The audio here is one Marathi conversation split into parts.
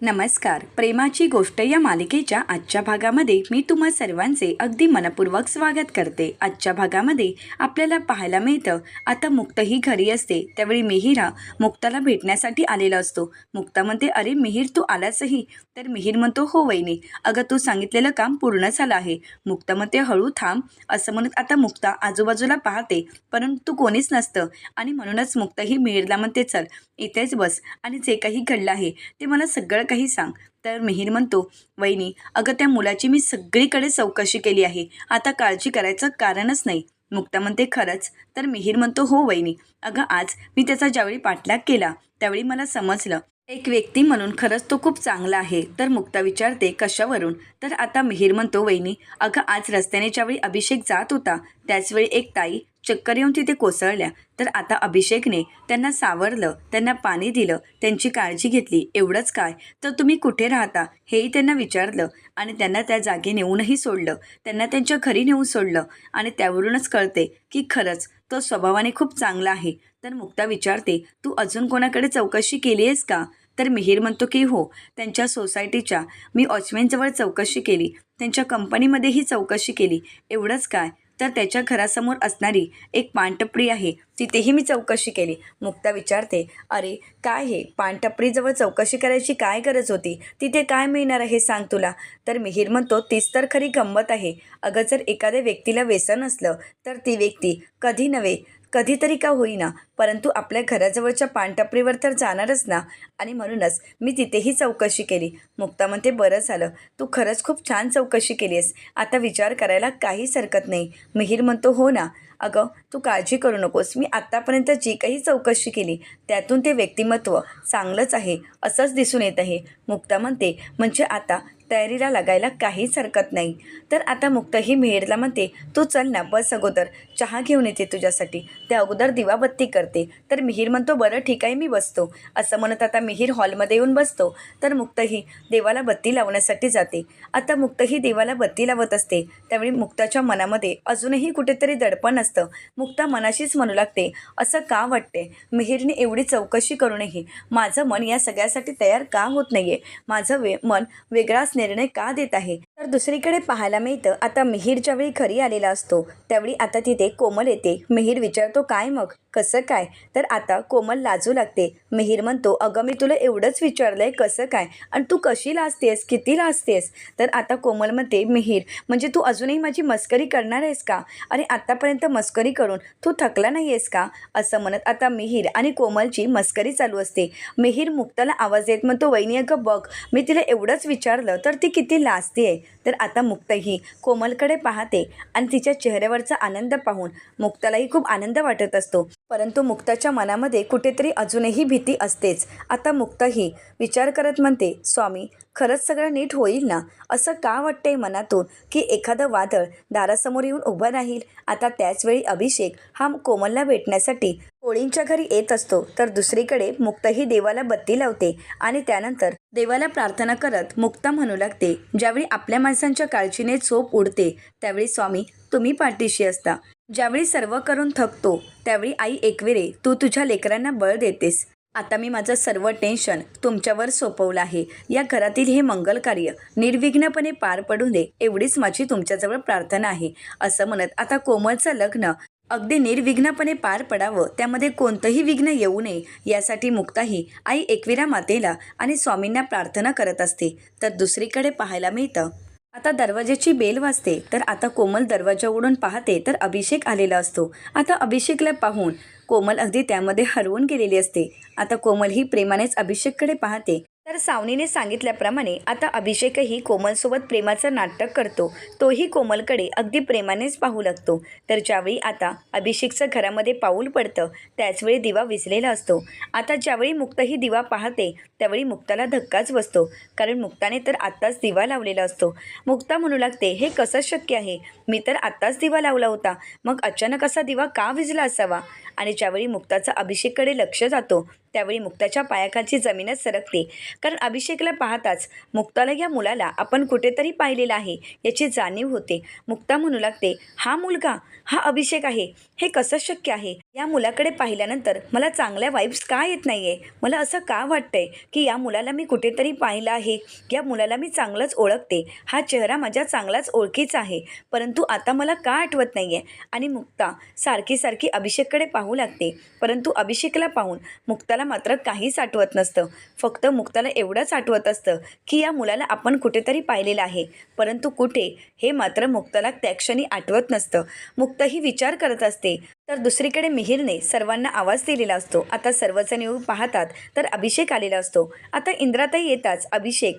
नमस्कार. प्रेमाची गोष्ट या मालिकेच्या आजच्या भागामध्ये मी तुम्हा सर्वांचे अगदी मनपूर्वक स्वागत करते. आजच्या भागामध्ये आपल्याला पाहायला मिळतं आता मुक्त ही घरी असते त्यावेळी मिहिरा मुक्ताला भेटण्यासाठी आलेला असतो. मुक्ता म्हणते अरे मिहीर तू आलासही? तर मिहीर म्हणतो हो वहिनी. अगं तू सांगितलेलं काम पूर्ण झालं आहे. मुक्ता म्हणते हळू थांब. असं म्हणत आता मुक्ता आजूबाजूला पाहते परंतु कोणीच नसतं. आणि म्हणूनच मुक्ता ही मिहीरला म्हणते चल इथेच बस. आणि जे काही घडलं आहे ते मला सगळं काही सांग. तर मिहीर म्हणतो वहिनी अगं त्या मुलाची मी सगळीकडे चौकशी केली आहे. आता काळजी करायचं कारणच नाही. मुक्ता म्हणते खरंच? तर मिहीर म्हणतो हो वहिनी. अगं आज मी त्याचा ज्यावेळी पाठलाग केला त्यावेळी मला समजलं. एक व्यक्ती म्हणून खरंच तो खूप चांगला आहे. तर मुक्ता विचारते कशावरून? तर आता मिहीर म्हणतो वहिनी अगं आज रस्त्याने ज्यावेळी अभिषेक जात होता त्याचवेळी एक ताई चक्कर येऊन तिथे कोसळल्या. तर आता अभिषेकने त्यांना सावरलं त्यांना पाणी दिलं त्यांची काळजी घेतली. एवढंच काय? तर तुम्ही कुठे राहता? हेही त्यांना विचारलं आणि त्यांना त्या जागी नेऊनही सोडलं. त्यांना त्यांच्या घरी नेऊन सोडलं आणि त्यावरूनच कळते की खरंच तो स्वभावाने खूप चांगला आहे. तर मुक्ता विचारते तू अजून कोणाकडे चौकशी केली आहेस का? तर मिहीर म्हणतो की हो त्यांच्या सोसायटीच्या. मी ऑचमेनजवळ चौकशी केली. त्यांच्या कंपनीमध्येही चौकशी केली. एवढंच काय? तर त्याच्या घरासमोर असणारी एक पानटपरी आहे. तिथेही मी चौकशी केली. मुक्ता विचारते अरे काय हे? पानटपरीजवळ चौकशी करायची काय गरज होती? तिथे काय मिळणार आहे सांग तुला. तर मिहीर म्हणतो तीच तर खरी गंमत आहे. अगं जर एखाद्या व्यक्तीला व्यसन असलं तर ती व्यक्ती कधी नव्हे. कधीतरी का होईना परंतु आपल्या घराजवळच्या पानटपरीवर तर जाणारच ना. आणि म्हणूनच मी तिथेही चौकशी केली. मुक्ता म्हणते बरं झालं. तू खरंच खूप छान चौकशी केली आहेस आता विचार करायला काहीच हरकत नाही. मिहीर म्हणतो हो ना. अगं तू काळजी करू नकोस. मी आत्तापर्यंत जी काही चौकशी केली त्यातून ते व्यक्तिमत्व चांगलंच आहे. असंच दिसून येत आहे. मुक्ता म्हणते म्हणजे आता तयारीला लागायला काहीच हरकत नाही. तर आता मुक्तही मेहेरला म्हणते तू चल ना बस अगोदर. चहा घेऊन येते तुझ्यासाठी. त्या अगोदर दिवाबत्ती करते. तर मिहीर म्हणतो बरं ठीक आहे मी बसतो. असं म्हणत आता मिहीर हॉलमध्ये येऊन बसतो. तर मुक्तही देवाला बत्ती लावण्यासाठी जाते. आता मुक्तही देवाला बत्ती लावत असते. त्यावेळी मुक्ताच्या मनामध्ये अजूनही कुठेतरी दडपण असतं. मुक्ता मनाशीच म्हणू लागते असं का वाटते मिहीरने एवढी चौकशी करूनही माझं मन या सगळ्यासाठी तयार का होत नाही आहे माझं वे मन वेगळाच निर्णय का देत आहे? दुसरीकडे पाहायला मिळतं. आता मिहीरच्या ज्यावेळी घरी आलेला असतो त्यावेळी आता तिथे कोमल येते. मिहीर विचारतो काय मग? कसं काय? तर आता कोमल लाजू लागते. मिहीर म्हणतो अगं मी तुला एवढंच विचारलंय कसं काय? आणि तू कशी लाजतेस? किती लाजतेस? तर आता कोमल म्हणते मिहीर म्हणजे तू अजूनही माझी मस्करी करणार आहेस का? आणि आत्तापर्यंत मस्करी करून तू थकला नाही आहेस का? असं म्हणत आता मिहीर आणि कोमलची मस्करी चालू असते. मिहीर मुक्ताला आवाज देत म्हणतो वहिनी अगं बघ मी तिला एवढंच विचारलं तर ती किती लाजते आहे तर आता मुक्ताही कोमलकडे पाहते आणि तिच्या चेहऱ्यावरचा आनंद पाहून मुक्तालाही खूप आनंद वाटत असतो. परंतु मुक्ताच्या मनामध्ये कुठेतरी अजूनही भीती असतेच. आता मुक्ताही विचार करत म्हणते स्वामी खरंच सगळं नीट होईल ना? असं का वाटतंय मनातून की एखादं वादळ दारासमोर येऊन उभं राहील? आता त्याचवेळी अभिषेक हा कोमलला भेटण्यासाठी कोळींच्या घरी येत असतो तर दुसरीकडे मुक्तही देवाला बत्ती लावते आणि त्यानंतर देवाला प्रार्थना करत मुक्ता म्हणू लागते. ज्यावेळी आपल्या माणसांच्या काळजीने चोप उडते त्यावेळी स्वामी तुम्ही पाठीशी असता. ज्यावेळी सर्व करून थकतो त्यावेळी आई एकविरे तू तुझ्या लेकरांना बळ देतेस. आता मी माझं सर्व टेन्शन तुमच्यावर सोपवलं आहे. या घरातील हे मंगल कार्य निर्विघ्नपणे पार पडू दे एवढीच माझी तुमच्याजवळ प्रार्थना आहे. असं म्हणत आता कोमलचं लग्न अगदी निर्विघ्नपणे पार पडावं त्यामध्ये कोणतंही विघ्न येऊ नये यासाठी मुक्ताही आई एकविरा मातेला आणि स्वामींना प्रार्थना करत असते. तर दुसरीकडे पाहायला मिळतं आता दरवाज्याची बेल वाजते तर आता कोमल दरवाजा उडून पाहते तर अभिषेक आलेला असतो. आता अभिषेकला पाहून कोमल अगदी त्यामध्ये हरवून गेलेली असते. आता कोमल ही प्रेमानेच अभिषेककडे पाहते. तर सावनीने सांगितल्याप्रमाणे आता अभिषेकही कोमलसोबत प्रेमाचं नाटक करतो. तोही कोमलकडे अगदी प्रेमानेच पाहू लागतो. तर ज्यावेळी आता अभिषेकचं घरामध्ये पाऊल पडतं त्याचवेळी दिवा विजलेला असतो. आता ज्यावेळी मुक्त ही दिवा पाहते त्यावेळी मुक्ताला धक्काच बसतो. कारण मुक्ताने तर आत्ताच दिवा लावलेला असतो. मुक्ता म्हणू लागते हे कसं शक्य आहे? मी तर आत्ताच दिवा लावला होता. मग अचानक असा दिवा का विजला असावा? आणि ज्यावेळी मुक्ताचा अभिषेककडे लक्ष जातो त्यावेळी मुक्ताच्या पायाखालची जमीनच सरकते. कारण अभिषेकला पाहताच मुक्ताला या मुलाला आपण कुठेतरी पाहिलेलं आहे याची जाणीव होते. मुक्ता म्हणू लागते हा मुलगा हा अभिषेक आहे. हे कसं शक्य आहे? या मुलाकडे पाहिल्यानंतर मला चांगल्या वाईब्स का येत नाही आहे मला असं का वाटतंय की या मुलाला मी कुठेतरी पाहिलं आहे? या मुलाला मी चांगलंच ओळखते. हा चेहरा माझ्या चांगलाच ओळखीचा आहे. परंतु आता मला का आठवत नाही आहे आणि मुक्ता सारखी सारखी अभिषेककडे पाहू लागते. परंतु अभिषेकला पाहून मुक्ताला मात्र काहीच आठवत नसतं. फक्त मुक्ताला एवढंच आठवत असतं की या मुलाला आपण कुठेतरी पाहिलेलं आहे. परंतु कुठे? हे मात्र मुक्ताला त्या क्षणी आठवत नसतं. मुक्ता ही विचार करत असते. तर दुसरीकडे मिहिरने सर्वांना आवाज दिलेला असतो. आता सर्वजण येऊन पाहतात. तर अभिषेक आलेला असतो. आता इंद्राताई येताच. अभिषेक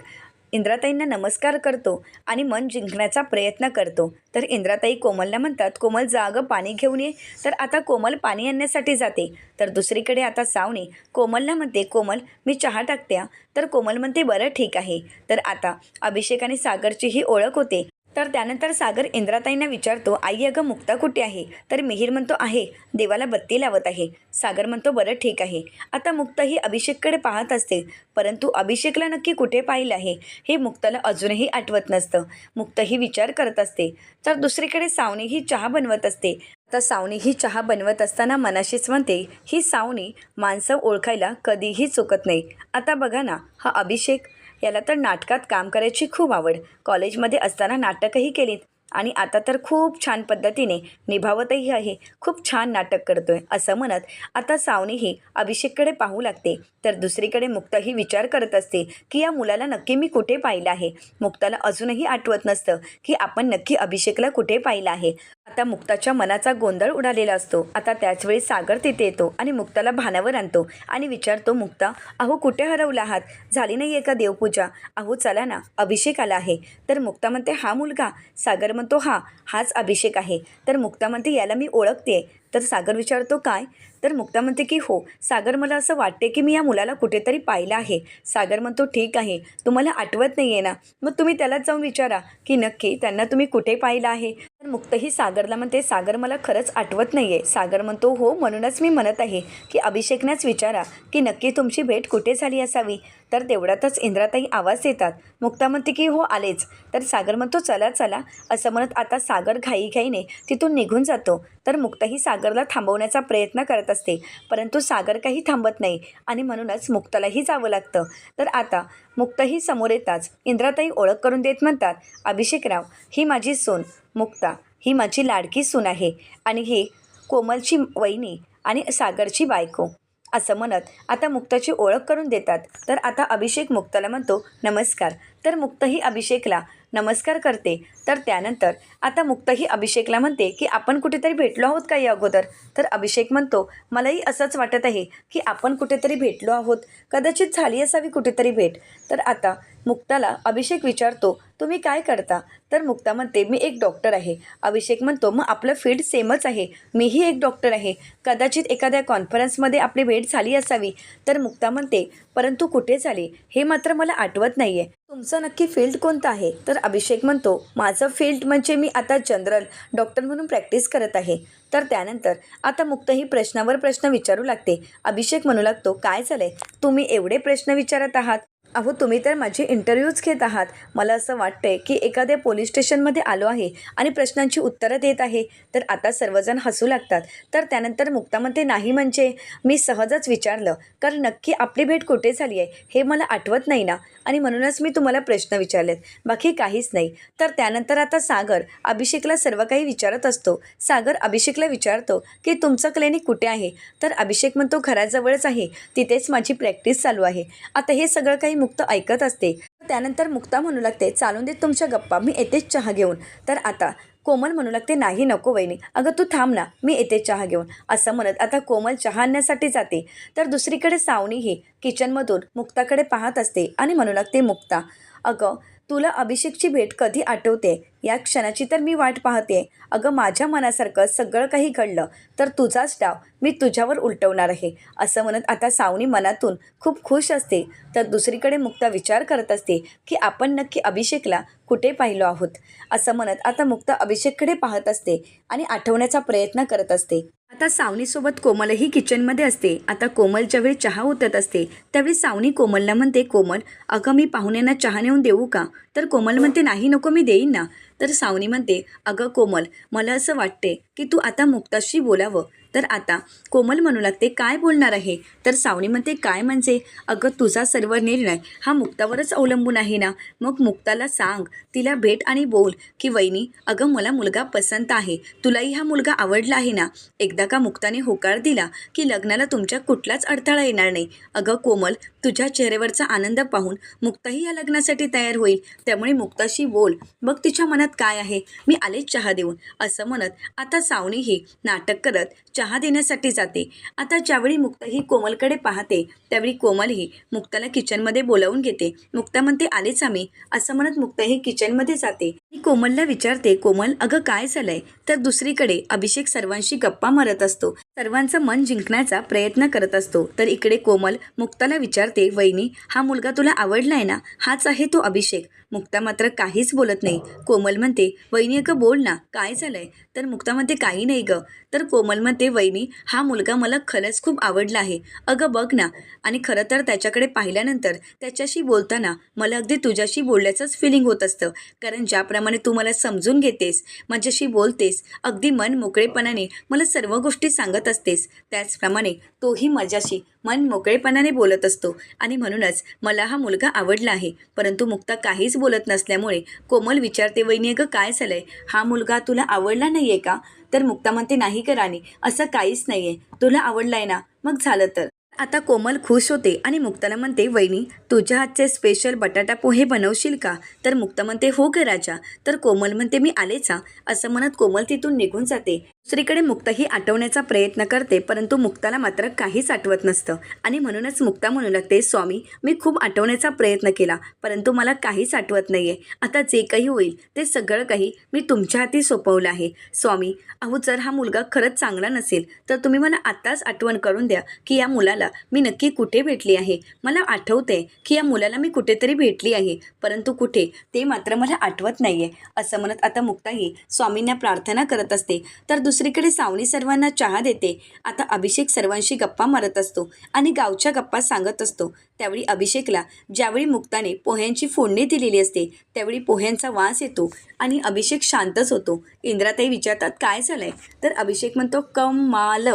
इंद्राताईंना नमस्कार करतो आणि मन जिंकण्याचा प्रयत्न करतो. तर इंद्राताई कोमलला म्हणतात कोमल जाग पाणी घेऊन ये. तर आता कोमल पाणी आणण्यासाठी जाते. तर दुसरीकडे आता सावणी कोमलला म्हणते कोमल मी चहा टाकते तर कोमल म्हणते बरं ठीक आहे. तर आता अभिषेक आणि सागरची ही ओळख होते. तर त्यानंतर सागर इंद्राताईंना विचारतो आई अगं मुक्ता कुठे आहे? तर मिहीर म्हणतो आहे देवाला बत्ती लावत आहे. सागर म्हणतो बरं ठीक आहे. आता मुक्ता ही अभिषेककडे पाहत असते परंतु अभिषेकला नक्की कुठे पाहिलं आहे हे मुक्ताला अजूनही आठवत नसतं. मुक्ताही विचार करत असते तर दुसरीकडे सावनी ही चहा बनवत असते. तर सावनी ही चहा बनवत असताना मनाशीच म्हणते ही सावनी माणसं ओळखायला कधीही चुकत नाही. आता बघा ना हा अभिषेक याला तर नाटकात काम करायची खूप आवड. कॉलेजमध्ये असताना नाटकही केलीत. आणि आता तर खूप छान पद्धतीने निभावतही आहे. खूप छान नाटक करतोय असं म्हणत आता सावनीही अभिषेककडे पाहू लागते. तर दुसरीकडे मुक्ताही विचार करत असते की या मुलाला नक्की मी कुठे पाहिलं आहे? मुक्ताला अजूनही आठवत नसतं की आपण नक्की अभिषेकला कुठे पाहिलं आहे? आता मुक्ताच्या मनाचा गोंधळ उडालेला असतो. आता त्याचवेळी सागर तिथे येतो आणि मुक्ताला भानावर आणतो आणि विचारतो मुक्ता अहो कुठे हरवला आहात? झाली नाही आहे का देवपूजा? अहो चला ना अभिषेक आला आहे. तर मुक्ता म्हणते हा मुलगा. सागर म्हणतो हा हाच अभिषेक आहे. तर मुक्ता म्हणते याला मी ओळखते तर सागर विचारतो काय? तर मुक्ता म्हणते की हो सागर मला असं वाटते की मी या मुलाला कुठेतरी पाहिलं आहे. सागर म्हणतो ठीक आहे तुम्हाला आठवत नाही आहे ना? मग तुम्ही त्यालाच जाऊन विचारा की नक्की त्यांना तुम्ही कुठे पाहिलं आहे? तर मुक्तही सागरला म्हणते सागर मला खरंच आठवत नाही आहे सागर म्हणतो हो म्हणूनच मी म्हणत आहे की अभिषेकनेच विचारा की नक्की तुमची भेट कुठे झाली असावी? तर तेवढ्यातच इंद्राताई आवाज येतात मुक्ता म्हणते की हो आलेच. तर सागर म्हणतो चला चला. असं म्हणत आता सागर घाईघाईने तिथून निघून जातो. तर मुक्ताही सागरला थांबवण्याचा प्रयत्न करत असते. परंतु सागर काही थांबत नाही आणि म्हणूनच मुक्तालाही जावं लागतं. तर आता मुक्ताही समोर येताच इंद्राताई ओळख करून देत म्हणतात अभिषेकराव ही माझी सून मुक्ता ही माझी लाडकी सून आहे आणि ही कोमलची वहिनी आणि सागरची बायको. असं म्हणत आता मुक्ताची ओळख करून देतात. तर आता अभिषेक मुक्ताला म्हणतो नमस्कार. तर मुक्तही अभिषेकला नमस्कार करते. तर त्यानंतर आता मुक्तही अभिषेकला म्हणते की आपण कुठेतरी भेटलो आहोत का या अगोदर? तर अभिषेक म्हणतो मलाही असंच वाटत आहे की आपण कुठेतरी भेटलो आहोत. कदाचित झाली असावी कुठेतरी भेट. तर आता मुक्ताला अभिषेक विचारतो तुम्ही काय करता? तर मुक्ता म्हणते मी एक डॉक्टर आहे. अभिषेक म्हणतो मग आपलं फील्ड सेमच आहे. मीही एक डॉक्टर आहे. कदाचित एखाद्या कॉन्फरन्समध्ये आपली भेट झाली असावी. तर मुक्ता म्हणते परंतु कुठे झाली? हे मात्र मला आठवत नाही आहे तुमचं नक्की फील्ड कोणतं आहे? तर अभिषेक म्हणतो माझं फील्ड म्हणजे मी आता जनरल डॉक्टर म्हणून प्रॅक्टिस करत आहे. तर त्यानंतर आता मुक्त ही प्रश्नावर प्रश्न विचारू लागते. अभिषेक म्हणू लागतो काय झालंय? तुम्ही एवढे प्रश्न विचारत आहात. अहो तुम्ही तर माझे इंटरव्ह्यूज घेत आहात. मला असं वाटतंय की एखाद्या पोलीस स्टेशनमध्ये आलो आहे आणि प्रश्नांची उत्तरं देत आहे तर आता सर्वजण हसू लागतात. तर त्यानंतर मुक्ता म्हणते नाही म्हणजे. मी सहजच विचारलं कारण नक्की आपली भेट कुठे झाली आहे? हे मला आठवत नाही ना? आणि म्हणूनच मी तुम्हाला प्रश्न विचारलेत. बाकी काहीच नाही. तर त्यानंतर आता सागर अभिषेकला सर्व काही विचारत असतो. सागर अभिषेकला विचारतो की तुमचं क्लिनिक कुठे आहे? तर अभिषेक म्हणतो घराजवळच आहे. तिथेच माझी प्रॅक्टिस चालू आहे. आता हे सगळं काही मुक्त ऐकत असते. त्यानंतर मुक्ता म्हणू लागते चालून देत तुमच्या गप्पा मी येतेच चहा घेऊन. तर आता कोमल म्हणू लागते नाही नको वहिनी. अगं तू थांब ना मी येते चहा घेऊन. असं म्हणत आता कोमल चहा आणण्यासाठी जाते. तर दुसरीकडे सावनीही किचनमधून मुक्ताकडे पाहत असते आणि म्हणू लागते मुक्ता अगं तुला अभिषेकची भेट कधी आठवते? या क्षणाची तर मी वाट पाहते अगं माझ्या मनासारखं सगळं काही घडलं तर तुझाच डाव. मी तुझ्यावर उलटवणार आहे. असं म्हणत आता सावनी मनातून खूप खुश असते. तर दुसरीकडे मुक्ता विचार करत असते की आपण नक्की अभिषेकला कुठे पाहिलो आहोत? असं म्हणत आता मुक्ता अभिषेककडे पाहत असते आणि आठवण्याचा प्रयत्न करत असते. आता सावनीसोबत कोमलही किचनमध्ये असते. आता कोमल ज्यावेळी चहा ओतत असते त्यावेळी सावनी कोमलला म्हणते कोमल अगं मी पाहुण्यांना चहा नेऊन देऊ का? तर कोमल म्हणते नाही नको मी देईन ना. तर सावनी म्हणते अगं कोमल मला असं वाटते की तू आता मुक्ताशी बोलावं. तर आता कोमल म्हणू लागते काय बोलणार आहे? तर सावनी म्हणते काय म्हणजे? अगं तुझा सर्व निर्णय हा मुक्तावरच अवलंबून आहे ना? मग मुक्ताला सांग तिला भेट आणि बोल की वहिनी अगं मला मुलगा पसंत आहे. तुलाही हा मुलगा आवडला आहे ना? एकदा का मुक्ताने होकार दिला की लग्नाला तुमच्या कुठलाच अडथळा येणार नाही. अगं कोमल तुझ्या चेहऱ्यावरचा आनंद पाहून मुक्ताही या लग्नासाठी तयार होईल. त्यामुळे मुक्ताशी बोल. मग तिच्या मनात काय आहे? मी आलेच चहा देऊन. असं म्हणत आता सावणीही नाटक करत चहा देण्यासाठी जाते. आता ज्यावेळी मुक्ता ही कोमलकडे पाहते त्यावेळी कोमलही मुक्ताला किचनमध्ये बोलावून घेते. मुक्ता म्हणते आलेच आम्ही. असं म्हणत मुक्ता ही किचनमध्ये जाते. मी कोमलला विचारते कोमल अगं काय झालंय? तर दुसरीकडे अभिषेक सर्वांशी गप्पा मारत असतो. सर्वांचं मन जिंकण्याचा प्रयत्न करत असतो. तर इकडे कोमल मुक्ताला विचारते वहिनी हा मुलगा तुला आवडलाय ना? हाच आहे तो अभिषेक. मुक्ता मात्र काहीच बोलत नाही. कोमल म्हणते वहिनी अगं बोल ना काय झालंय? तर मुक्ता म्हणते काही नाही ग. तर कोमल म्हणते वहिनी हा मुलगा मला खरंच खूप आवडला आहे. अगं बघ ना. आणि खरं तर त्याच्याकडे पाहिल्यानंतर त्याच्याशी बोलताना मला अगदी तुझ्याशी बोलल्याचंच फिलिंग होत असतं. कारण ज्याप्रमाणे तू मला समजून घेतेस माझ्याशी बोलतेस अगदी मन मोकळेपणाने मला सर्व गोष्टी सांगत असतेस. त्याचप्रमाणे तोही माझ्याशी मन मोकळेपणाने बोलत असतो आणि म्हणूनच मला हा मुलगा आवडला आहे. परंतु मुक्ता काहीच बोलत नसल्यामुळे कोमल विचारते वहिनी अगं काय झालंय? हा मुलगा तुला आवडला नाही आहे का? तर मुक्ता म्हणते नाही कराने राणी असं काहीच नाही आहे तुला आवडलाय ना? मग झालं तर. आता कोमल खुश होते आणि मुक्ताला म्हणते वहिनी तुझ्या हातचे स्पेशल बटाटा पोहे बनवशील का? तर मुक्ता म्हणते हो ग राजा. तर कोमल म्हणते मी आलेचा असं म्हणत कोमल तिथून निघून जाते. दुसरीकडे मुक्ताही आठवण्याचा प्रयत्न करते परंतु मुक्ताला मात्र काहीच आठवत नसतं. आणि म्हणूनच मुक्ता म्हणू लागते स्वामी मी खूप आठवण्याचा प्रयत्न केला परंतु मला काहीच आठवत नाही आहे आता जे काही होईल ते सगळं काही मी तुमच्या हाती सोपवलं आहे. स्वामी अहो जर हा मुलगा खरंच चांगला नसेल तर तुम्ही मला आत्ताच आठवण करून द्या की या मुलाला मी नक्की कुठे भेटली आहे. मला आठवते की या मुलाला मी कुठेतरी भेटली आहे परंतु कुठे? ते मात्र मला आठवत नाही आहे असं म्हणत आता मुक्ताही स्वामींना प्रार्थना करत असते. तर दुसरीकडे सावनी सर्वांना चहा देते. आता अभिषेक सर्वांशी गप्पा मारत असतो आणि गावच्या गप्पा सांगत असतो. त्यावेळी अभिषेकला ज्यावेळी मुक्ताने पोह्यांची फोडणी दिलेली असते त्यावेळी पोह्यांचा वास येतो आणि अभिषेक शांतच होतो. इंद्राताई विचारतात काय झालंय? तर अभिषेक म्हणतो कमाल.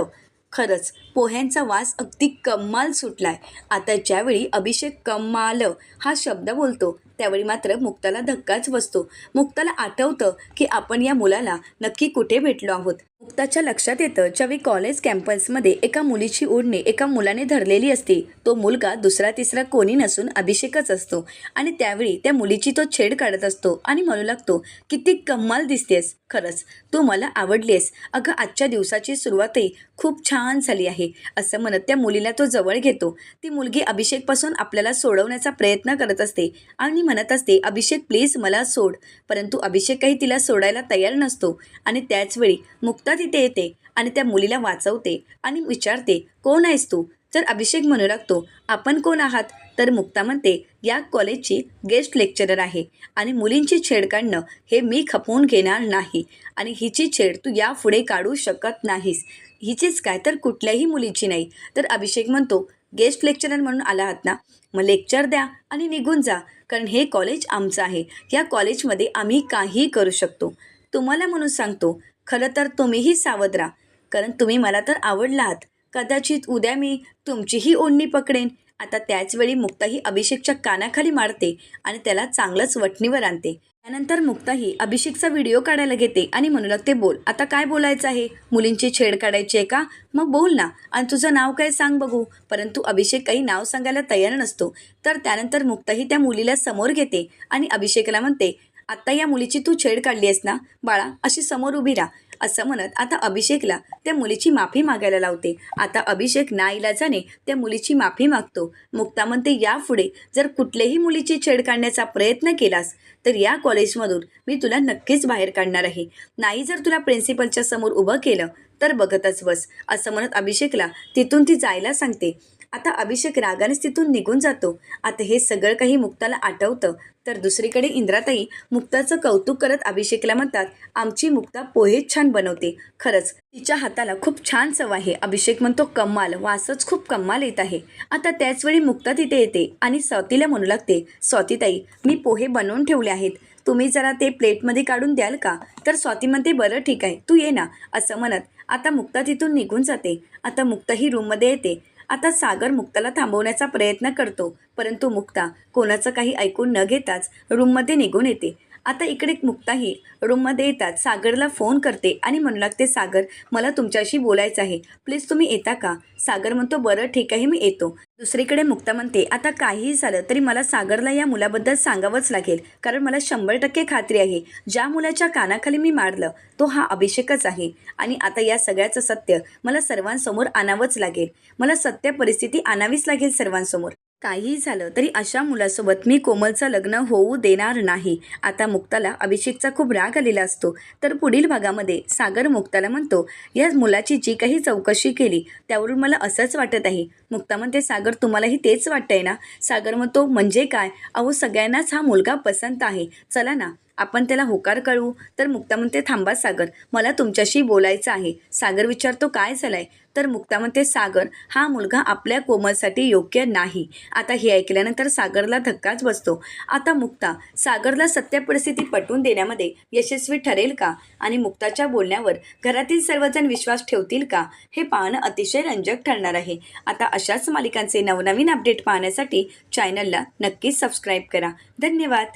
खरंच पोह्यांचा वास अगदी कमाल सुटलाय. आता ज्यावेळी अभिषेक कमाल हा शब्द बोलतो त्यावेळी मात्र मुक्ताला धक्काच बसतो. मुक्ताला आठवतं की आपण या मुलाला नक्की कुठे भेटलो आहोत. मुक्ताच्या लक्षात येतं ज्यावेळी कॉलेज कॅम्पसमध्ये एका मुलीची ओढणी एका मुलाने धरलेली असते. तो मुलगा दुसरा तिसरा कोणी नसून अभिषेकच असतो. आणि त्यावेळी त्या मुलीची तो छेड काढत असतो आणि म्हणू लागतो किती कम्माल दिसतेस. खरंच तू मला आवडलीस अगं आजच्या दिवसाची सुरुवातही खूप छान झाली आहे असं म्हणत त्या मुलीला तो जवळ घेतो. ती मुलगी अभिषेकपासून आपल्याला सोडवण्याचा प्रयत्न करत असते आणि म्हणत असते अभिषेक प्लीज मला सोड. परंतु अभिषेक काही तिला सोडायला तयार नसतो आणि त्याचवेळी मुक्ता तिथे येते आणि त्या मुलीला वाचवते आणि विचारते कोण आहेस तू? तर अभिषेक म्हणू लागतो आपण कोण आहात? तर मुक्ता म्हणते या कॉलेजची गेस्ट लेक्चरर आहे आणि मुलींची छेड काढणं हे मी खपवून घेणार नाही आणि हिची छेड तू यापुढे काढू शकत नाहीस. हिचीच काय तर कुठल्याही मुलीची नाही. तर अभिषेक म्हणतो गेस्ट लेक्चरर म्हणून आला आहात ना? मग लेक्चर द्या आणि निघून जा. कारण हे कॉलेज आमचं आहे. या कॉलेजमध्ये आम्ही काहीही करू शकतो. तुम्हाला म्हणून सांगतो खरं तर तुम्हीही सावध राहा. कारण तुम्ही मला तर आवडला आहात कदाचित उद्या मी तुमचीही ओढणी पकडेन. आता त्याचवेळी मुक्ताही अभिषेकच्या कानाखाली मारते आणि त्याला चांगलंच वटणीवर आणते. त्यानंतर मुक्ताही अभिषेकचा व्हिडिओ काढायला घेते आणि म्हणू लागते बोल आता काय बोलायचं आहे? मुलींची छेड काढायची आहे का? मग बोल ना. आणि तुझं नाव काय सांग बघू. परंतु अभिषेक काही नाव सांगायला तयार नसतो. तर त्यानंतर मुक्ताही त्या मुलीला समोर घेते आणि अभिषेकला म्हणते आत्ता या मुलीची तू छेड काढली आहेस ना? बाळा अशी समोर उभी राहा. असं म्हणत आता अभिषेकला त्या मुलीची माफी मागायला लावते. आता अभिषेक नाईलाजाने त्या मुलीची माफी मागतो. मुक्ता म्हणते यापुढे जर कुठल्याही मुलीची छेड काढण्याचा प्रयत्न केलास तर या कॉलेजमधून मी तुला नक्कीच बाहेर काढणार आहे. नाही जर तुला प्रिन्सिपलच्या समोर उभं केलं तर बघतच बस असं म्हणत अभिषेकला तिथून ती जायला सांगते. आता अभिषेक रागानेच तिथून निघून जातो. आता हे सगळं काही मुक्ताला आठवतं. तर दुसरीकडे इंद्राताई मुक्ताचं कौतुक करत अभिषेकला म्हणतात आमची मुक्ता पोहेच छान बनवते. खरंच तिच्या हाताला खूप छान चव आहे. अभिषेक म्हणतो कम्माल वासच खूप कम्माल येत आहे. आता त्याचवेळी मुक्ता तिथे येते आणि स्वातीला म्हणू लागते स्वातीताई मी पोहे बनवून ठेवले आहेत. तुम्ही जरा ते प्लेटमध्ये काढून द्याल का? तर स्वाती म्हणते बरं ठीक आहे तू ये ना. असं म्हणत आता मुक्ता तिथून निघून जाते. आता मुक्ता ही रूममध्ये येते. आता सागर मुक्ताला थांबवण्याचा प्रयत्न करतो परंतु मुक्ता कोणाचं काही ऐकून न घेताच रूममध्ये निघून येते. आता इकडे मुक्ताही रूममध्ये येतात. सागरला फोन करते आणि म्हणू लागते सागर मला तुमच्याशी बोलायचं आहे. प्लीज तुम्ही येता का? सागर म्हणतो बरं ठीक आहे मी येतो. दुसरीकडे मुक्ता म्हणते आता काहीही झालं तरी मला सागरला या मुलाबद्दल सांगावंच लागेल कारण मला शंभर टक्के खात्री आहे. ज्या मुलाच्या कानाखाली मी मारलं तो हा अभिषेकच आहे. आणि आता या सगळ्याचं सत्य मला सर्वांसमोर आणावंच लागेल. मला सत्य परिस्थिती आणावीच लागेल सर्वांसमोर. काहीही झालं तरी अशा मुलासोबत मी कोमलचं लग्न होऊ देणार नाही. आता मुक्ताला अभिषेकचा खूप राग आलेला असतो. तर पुढील भागामध्ये सागर मुक्ताला म्हणतो या मुलाची जी काही चौकशी केली त्यावरून मला असंच वाटत आहे. मुक्ता म्हणते सागर तुम्हालाही तेच वाटतंय ना? सागर म्हणतो म्हणजे काय? अहो सगळ्यांनाच हा मुलगा पसंत आहे. चला ना आपण त्याला होकार कळवू तर मुक्ता म्हणते थांबा सागर. मला तुमच्याशी बोलायचं आहे. सागर विचारतो काय झालंय? तर मुक्ता म्हणते सागर हा मुलगा आपल्या कोमलसाठी योग्य नाही. आता हे ऐकल्यानंतर सागरला धक्काच बसतो. आता मुक्ता सागरला सत्य परिस्थिती पटवून देण्यामध्ये यशस्वी ठरेल का? आणि मुक्ताच्या बोलण्यावर घरातील सर्वजण विश्वास ठेवतील का? हे पाहणं अतिशय रंजक ठरणार आहे. आता अशाच मालिकांचे नवनवीन अपडेट पाहण्यासाठी चॅनलला नक्कीच सबस्क्राईब करा. धन्यवाद.